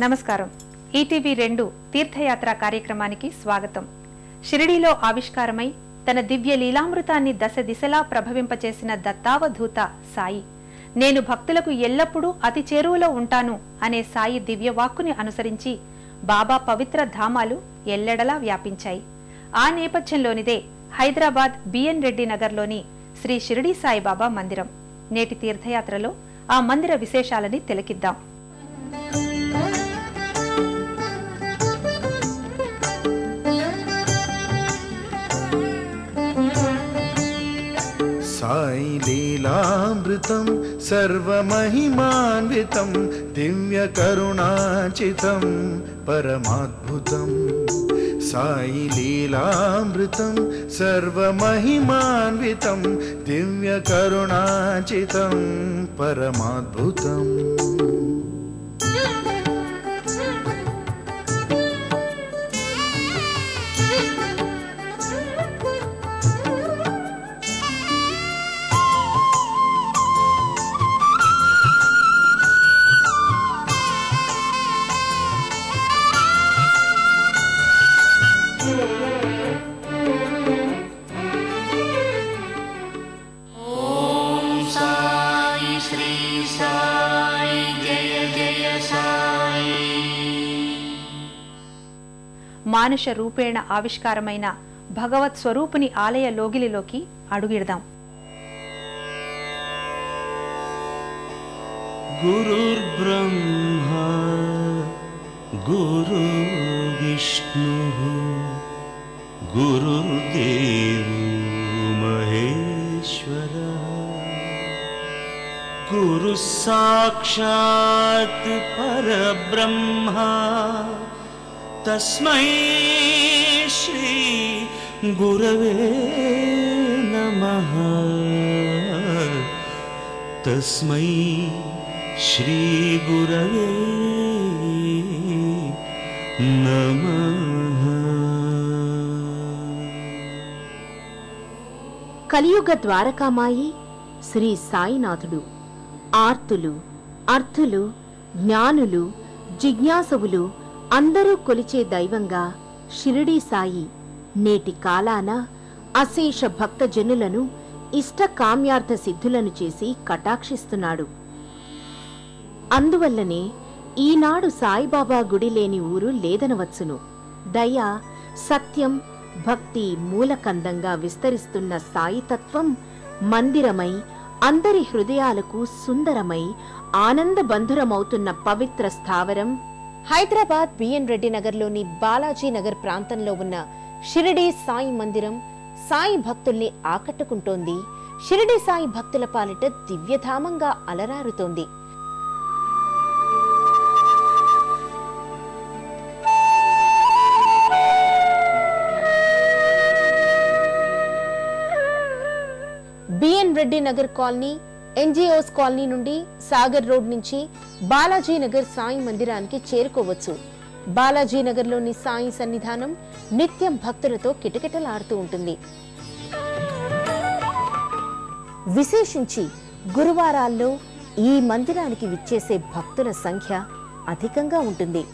నమస్కారం. ఈటీవీ రెండు తీర్థయాత్ర కార్యక్రమానికి స్వాగతం. షిరిడీలో ఆవిష్కారమై తన దివ్య లీలామృతాన్ని దశ దిశలా ప్రభవింపచేసిన దత్తావధూత సాయి. నేను భక్తులకు ఎల్లప్పుడూ అతి చేరువలో ఉంటాను అనే సాయి దివ్యవాక్కుని అనుసరించి బాబా పవిత్ర ధామాలు ఎల్లెడలా వ్యాపించాయి. ఆ నేపథ్యంలోనిదే హైదరాబాద్ బిఎన్ రెడ్డి నగర్లోని శ్రీ షిరిడీ సాయిబాబా మందిరం. నేటి తీర్థయాత్రలో ఆ మందిర విశేషాలని తిలకిద్దాం. लीलामृतं सर्वमहिमान्वितं दिव्यकरुणाचितं परमाद्भुतं साई लीलामृतं सर्वमहिमान्वितं दिव्यकरुणाचितं परमाद्भुतम् మానుష రూపేణ ఆవిష్కారమైన భగవత్ స్వరూపుని ఆలయ లోగిలిలోకి అడుగిడదాం. గురు గురు విష్ణు గురుర్దేవ మహేశ్వర గురు సాక్షాత్ పరబ్రహ్మ. తస్మై శ్రీ గురవే నమ. తస్మై శ్రీ గురవే నమ. కలియుగ ద్వారకామాయి శ్రీ సాయినాథుడు. ఆర్తులు అర్థులు జ్ఞానులు జిజ్ఞాసవులు అందరూ కొలిచే దైవంగా షిరిడీ సాయి నేటి కాలాన అశేష భక్తజనులను ఇష్ట కామ్యార్థ సిద్ధులను చేసి కటాక్షిస్తున్నాడు. అందువల్లనే ఈనాడు సాయిబాబా గుడి లేని ఊరు లేదనవచ్చును. దయ సత్యం భక్తి మూలకందంగా విస్తరిస్తున్న సాయితత్వం మందిరమై అందరి హృదయాలకు సుందరమై ఆనందబంధురమవుతున్న పవిత్ర స్థావరం హైదరాబాద్ బిఎన్ రెడ్డి నగర్లోని బాలాజీ నగర్ ప్రాంతంలో ఉన్న షిరిడి సాయి మందిరం సాయి భక్తుల్ని ఆకట్టుకుంటోంది. షిరిడి సాయి భక్తుల పాలిట దివ్యధామంగా అలరారుతోంది. BN Reddy Nagar colony NGOs colony నుండి సాగర్ రోడ్ నుంచి బాలాజీ నగర్ సాయి మందిరానికి చేరుకోవచ్చు. బాలాజీ సాయి సన్నిధానం నిత్యం భక్తులతో కిటకిటలాడుతూ ఉంటుంది. విశేషించి గురువారాల్లో ఈ మందిరానికి విచ్చేసే భక్తుల సంఖ్య అధికంగా ఉంటుంది.